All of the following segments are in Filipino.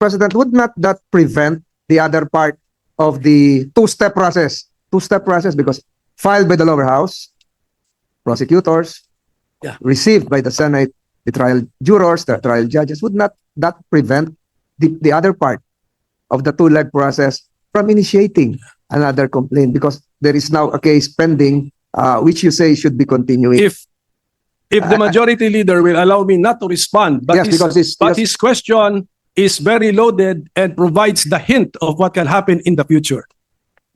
President, would not that prevent the other part of the two-step process? Two-step process because filed by the lower house, prosecutors, Yeah. received by the Senate, the trial jurors, the trial judges, would not that prevent the, the other part of the two-leg process from initiating another complaint because there is now a case pending uh, which you say should be continuing. If if the I- I- majority leader will allow me not to respond, but, Yes, his, because it's- but yes. his question is very loaded and provides the hint of what can happen in the future.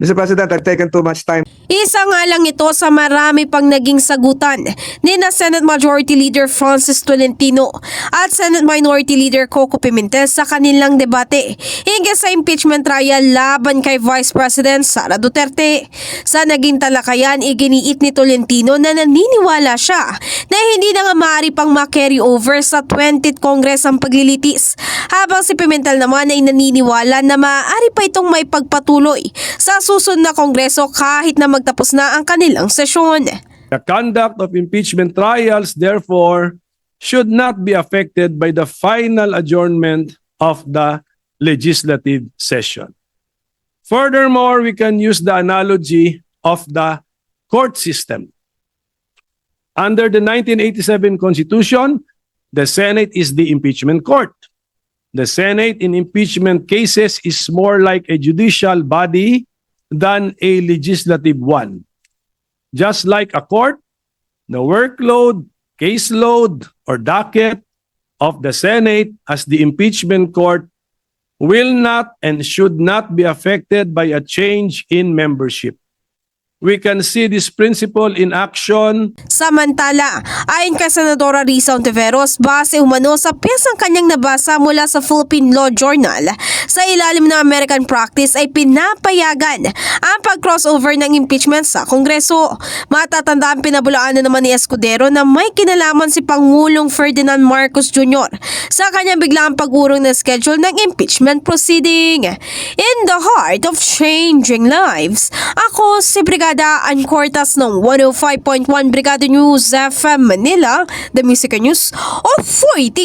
Mr. President, I've taken too much time. Isa nga lang ito sa marami pang naging sagutan ni na Senate Majority Leader Francis Tolentino at Senate Minority Leader Coco Pimentel sa kanilang debate hinggil sa impeachment trial laban kay Vice President Sara Duterte. Sa naging talakayan, iginiit ni Tolentino na naniniwala siya na hindi na nga maaari pang ma-carry over sa 20th Congress ang paglilitis habang si Pimentel naman ay naniniwala na maaari pa itong may pagpatuloy sa susunod na kongreso kahit na magtapos na ang kanilang sesyon. The conduct of impeachment trials, therefore, should not be affected by the final adjournment of the legislative session. Furthermore, we can use the analogy of the court system. Under the 1987 Constitution, the Senate is the impeachment court. The Senate in impeachment cases is more like a judicial body than a legislative one. Just like a court, the workload, caseload, or docket of the Senate as the impeachment court will not and should not be affected by a change in membership. We can see this principle in action Samantala, ayon kay Senadora Risa Ontiveros, base umano sa piyesang kanyang nabasa mula sa Philippine Law Journal, sa ilalim ng American practice ay pinapayagan ang pag-crossover ng impeachment sa Kongreso. Matatandaan pinabulaan na naman ni Escudero na may kinalaman si Pangulong Ferdinand Marcos Jr. sa kanyang biglang pag-urong na schedule ng impeachment proceeding. In the heart of changing lives, ako si Brigada Ann Cortas ng 105.1 Brigada News FM Manila, the Music News Authority.